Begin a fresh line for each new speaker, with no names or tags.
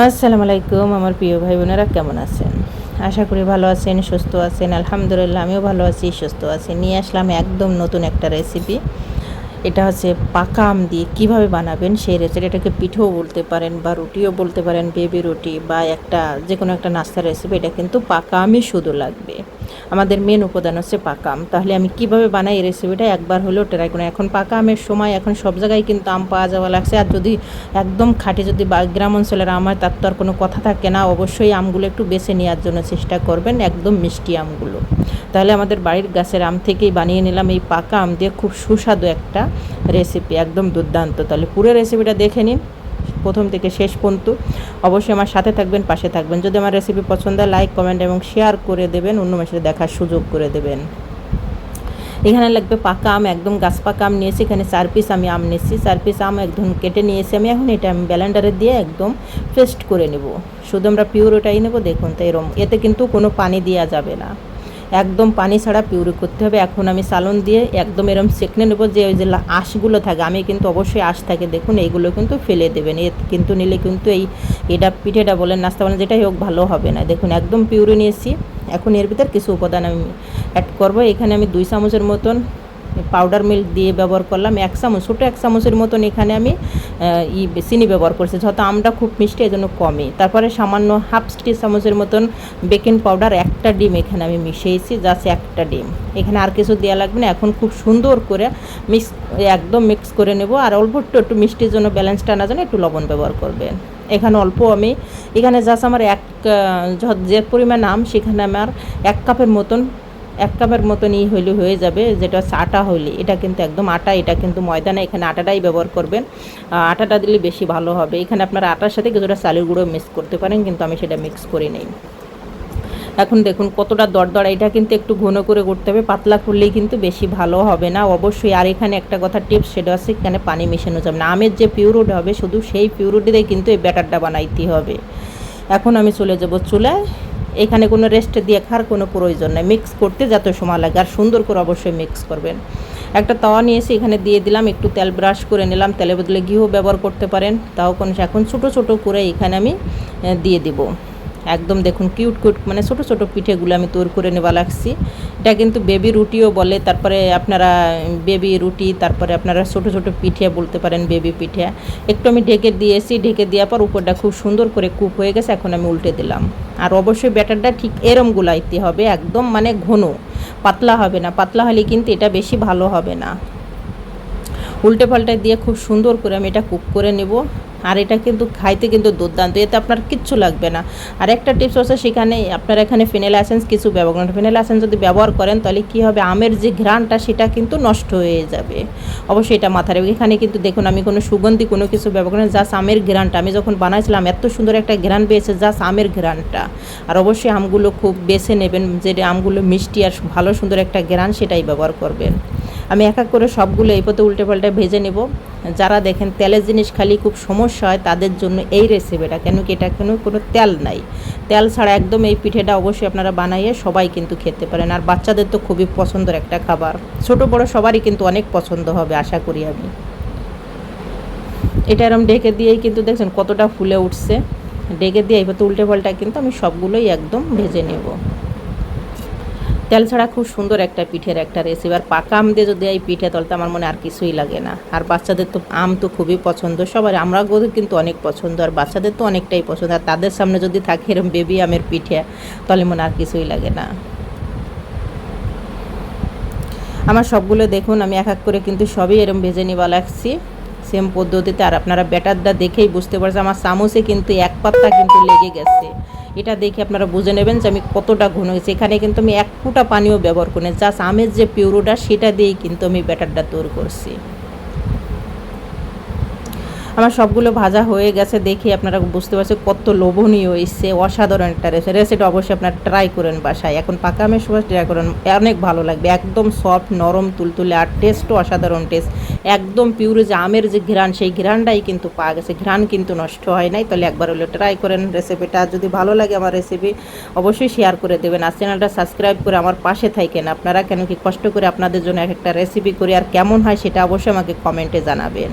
আসসালামু আলাইকুম, আমার প্রিয় ভাই বোনেরা, কেমন আছেন? আশা করি ভালো আছেন, সুস্থ আছেন, আলহামদুলিল্লাহ, আমিও ভালো আছি, সুস্থ আছি। নিয়ে আসলাম একদম নতুন একটা রেসিপি এটা হচ্ছে পাকা আম দিয়ে কীভাবে বানাবেন সেই রেসিপি এটাকে পিঠেও বলতে পারেন বা রুটিও বলতে পারেন বেবি রুটি বা একটা যে কোনো একটা নাস্তার রেসিপি এটা কিন্তু পাকা আমই শুধু লাগবে। আমাদের মেন উপাদান হচ্ছে পাকা আম। তাহলে আমি কীভাবে বানাই এই রেসিপিটা একবার হলেও ট্রাই করি এখন পাকা আমের সময় এখন সব জায়গায় কিন্তু আম পাওয়া যাওয়া লাগছে। আর যদি একদম খাঁটি যদি গ্রাম অঞ্চলের আম হয়, তার তো আর কোনো কথা থাকে না। অবশ্যই আমগুলো একটু বেছে নেওয়ার জন্য চেষ্টা করবেন, একদম মিষ্টি আমগুলো। তাহলে আমাদের বাড়ির গাছের আম থেকেই বানিয়ে নিলাম এই পাকা আম দিয়ে। খুব সুস্বাদু একটা রেসিপি একদম দুর্দান্ত। তাহলে পুরো রেসিপিটা দেখে নিন। প্রথম থেকে শেষ পর্যন্ত অবশ্যই আমার সাথে থাকবেন, পাশে থাকবেন। যদি আমার রেসিপি পছন্দ হয় লাইক কমেন্ট এবং শেয়ার করে দেবেন, অন্য মানুষের দেখার সুযোগ করে দেবেন। এখানে লাগবে পাকা আম, একদম গাছ পাকা আম নিয়েছি, এখানে চার পিস আমি আম নিয়েছি। চার পিস আম একদম কেটে নিয়েছি আমি, এখন এটা আমি ব্যালেন্ডারে দিয়ে একদম পেস্ট করে নেব। শুধু আমরা পিওর ওটাই নেব, দেখুন তো এরম, এতে কিন্তু কোনো পানি দেওয়া যাবে না। একদম পানি ছাড়া পিউরি করতে হবে। এখন আমি সালন দিয়ে একদম এরম সেকনে নেব যে ওই যে আঁশগুলো থাকে। আমি কিন্তু অবশ্যই আঁশ থাকে। দেখুন, এইগুলো কিন্তু ফেলে দেবেন। এ কিন্তু নিলে কিন্তু এই এটা পিঠেটা বলেন, নাস্তা বলেন, যেটাই হোক, ভালো হবে না। দেখুন, একদম পিউরি নিয়েছি। এখন এর ভিতর কিছু উপাদান আমি অ্যাড করব। এখানে আমি দুই চামচের মতন পাউডার মিল্ক দিয়ে ব্যবহার করলাম। এক চামচ, ছোটো এক চামচের মতন এখানে আমি ই চিনি ব্যবহার করছি। যেহেতু আমটা খুব মিষ্টি এই জন্য কমই। তারপরে সামান্য হাফ টি চামচের মতন বেকিং পাউডার একটা ডিম এখানে আমি মিশিয়েছি জাস্ট একটা ডিম। এখানে আর কিছু দেওয়া লাগবে না। এখন খুব সুন্দর করে মিক্স একদম মিক্স করে নেব। আর অল্প একটু একটু মিষ্টির জন্য ব্যালেন্সটা আনার জন্য একটু লবণ ব্যবহার করবেন। এখানে অল্প আমি, এখানে জাস্ট আমার এক যে পরিমাণ আম, সেখানে আমার এক কাপের মতন এক কাপের মতন ই হইলে হয়ে যাবে, যেটা আটা হইলে। এটা কিন্তু একদম আটা, এটা কিন্তু ময়দা না এখানে আটাটাই ব্যবহার করবেন। আটাটা দিলে বেশি ভালো হবে। এখানে আপনার আটার সাথে কিছুটা চালের গুঁড়ো মিক্স করতে পারেন, কিন্তু আমি সেটা মিক্স করে নেই। এখন দেখুন কতটা দরদরা, এটা কিন্তু একটু ঘন করে করতে হবে। পাতলা করলেই কিন্তু বেশি ভালো হবে না। অবশ্যই, আর এখানে একটা কথা টিপস সেটা আছে, এখানে পানি মেশানো যাবে না। আমের যে পিউরুড হবে, শুধু সেই পিউরুড কিন্তু এই ব্যাটারটা বানাইতে হবে। এখন আমি চলে যাব চুলায়। এখানে কোনো রেস্ট দিয়ে খাওয়ার কোনো প্রয়োজন নেই। মিক্স করতে যত সময় লাগে, আর সুন্দর করে অবশ্যই মিক্স করবেন। একটা তাওয়া নিয়ে এসে এখানে দিয়ে দিলাম, একটু তেল ব্রাশ করে নিলাম, তেলের বদলে ঘিও ব্যবহার করতে পারেন। তাও কোনো, এখন ছোটো ছোটো করে এখানে আমি দিয়ে দিব। একদম দেখুন কিউট কিউট মানে ছোট ছোট পিঠেগুলো আমি তৈরি করে নেওয়া লাগছি। এটা কিন্তু বেবি রুটিও বলে, তারপরে আপনারা বেবি রুটি, তারপরে আপনারা ছোট ছোট পিঠে বলতে পারেন বেবি পিঠে। একটু আমি ঢেকে দিয়েছি, ঢেকে দেওয়ার পর উপরটা খুব সুন্দর করে কুপ হয়ে গেছে, এখন আমি উল্টে দিলাম। আর অবশ্যই ব্যাটারটা ঠিক এরম গুলাইতে হবে, একদম মানে ঘন, পাতলা হবে না, পাতলা হলে কিন্তু এটা বেশি ভালো হবে না। উল্টে পাল্টে দিয়ে খুব সুন্দর করে আমি এটা কুক করে নেব। আর এটা কিন্তু খাইতে কিন্তু দুর্দান্ত, এতে আপনার কিচ্ছু লাগবে না। আর একটা টিপস হচ্ছে সেখানে আপনার এখানে ফিনেল অ্যাসেন্স কিছু ব্যবহার করেন। ফিনেল অ্যাসেন্স যদি ব্যবহার করেন, তাহলে কী হবে? আমের যে ঘ্রাণটা, সেটা কিন্তু নষ্ট হয়ে যাবে। অবশ্যই এটা মাথায় রাখবে এখানে কিন্তু দেখুন, আমি কোনো সুগন্ধি কোনো কিছু ব্যবহার করেন জাস্ট আমের ঘ্রাণটা। আমি যখন বানাইছিলাম, এত সুন্দর একটা ঘ্রাণ পেয়েছে জাস্ট আমের ঘ্রাণটা। আর অবশ্যই আমগুলো খুব বেছে নেবেন, যে আমগুলো মিষ্টি আর ভালো সুন্দর একটা ঘ্রাণ, সেটাই ব্যবহার করবেন। আমি এক এক করে সবগুলো এই পথে উল্টে পাল্টে ভেজে নেব। যারা দেখেন তেলের জিনিস খালি খুব সমস্যা হয়, তাদের জন্য এই রেসিপিটা কেন কি এটা কেন, কোনো তেল নাই। তেল ছাড়া একদম এই পিঠেটা অবশ্যই আপনারা বানাইয়ে সবাই কিন্তু খেতে পারেন। আর বাচ্চাদের তো খুবই পছন্দের একটা খাবার। ছোট, বড় সবারই কিন্তু অনেক পছন্দ হবে, আশা করি আমি। এটা এরম ডেকে দিয়েই কিন্তু দেখছেন কতটা ফুলে উঠছে। ডেকে দিয়ে পথে উল্টে পাল্টা কিন্তু আমি সবগুলোই একদম ভেজে নেব। তেল ছাড়া খুব সুন্দর একটা পিঠের একটা রেসিপি আর পাকা আম দিয়ে যদি এই পিঠে তলতে আমার মনে আর কিছুই লাগে না। আর বাচ্চাদের তো আম তো খুবই পছন্দ। সবার আমরা কিন্তু অনেক পছন্দ। আর বাচ্চাদের তো অনেকটাই পছন্দ। আর তাদের সামনে যদি থাকে এরকম বেবি আমের পিঠে, তাহলে মনে আর কিছুই লাগে না। আমার সবগুলো দেখুন, আমি এক এক করে কিন্তু সবই এরকম ভেজে নিবা লাগছি সেম পদ্ধতিতে। আর আপনারা ব্যাটারটা দেখেই বুঝতে পারছে আমার চামচে কিন্তু এক পাত্তা কিন্তু লেগে গেছে। এটা দেখে আপনারা বুঝে নেবেন যে আমি কতটা ঘন হয়েছে। এখানে কিন্তু আমি এক ফুটা পানিও ব্যবহার করি না জাস্ট আমের যে পিউরোটা, সেটা দিয়েই কিন্তু আমি ব্যাটারটা তৈরি করছি। আমার সবগুলো ভাজা হয়ে গেছে দেখে আপনারা বুঝতে পারছেন কত লোভনীয় হয়েছে অসাধারণ একটা রেসিপি রেসিপিটা অবশ্যই আপনারা ট্রাই করেন বাসায়। এখন পাকা আমের সময় ট্রাই করেন, অনেক ভালো লাগবে। একদম সফট নরম, তুলতুলে, আর টেস্টও অসাধারণ টেস্ট একদম পিউরে যে আমের যে ঘ্রাণ, সেই ঘ্রাণটাই কিন্তু পাওয়া গেছে। ঘ্রাণ কিন্তু নষ্ট হয় নাই। তাহলে একবার হলে ট্রাই করেন রেসিপিটা যদি ভালো লাগে আমার রেসিপি অবশ্যই শেয়ার করে দেবেন। আর চ্যানেলটা সাবস্ক্রাইব করে আমার পাশে থাকেন। আপনারা কেন কি কষ্ট করে আপনাদের জন্য এক একটা রেসিপি করি, আর কেমন হয় সেটা অবশ্যই আমাকে কমেন্টে জানাবেন।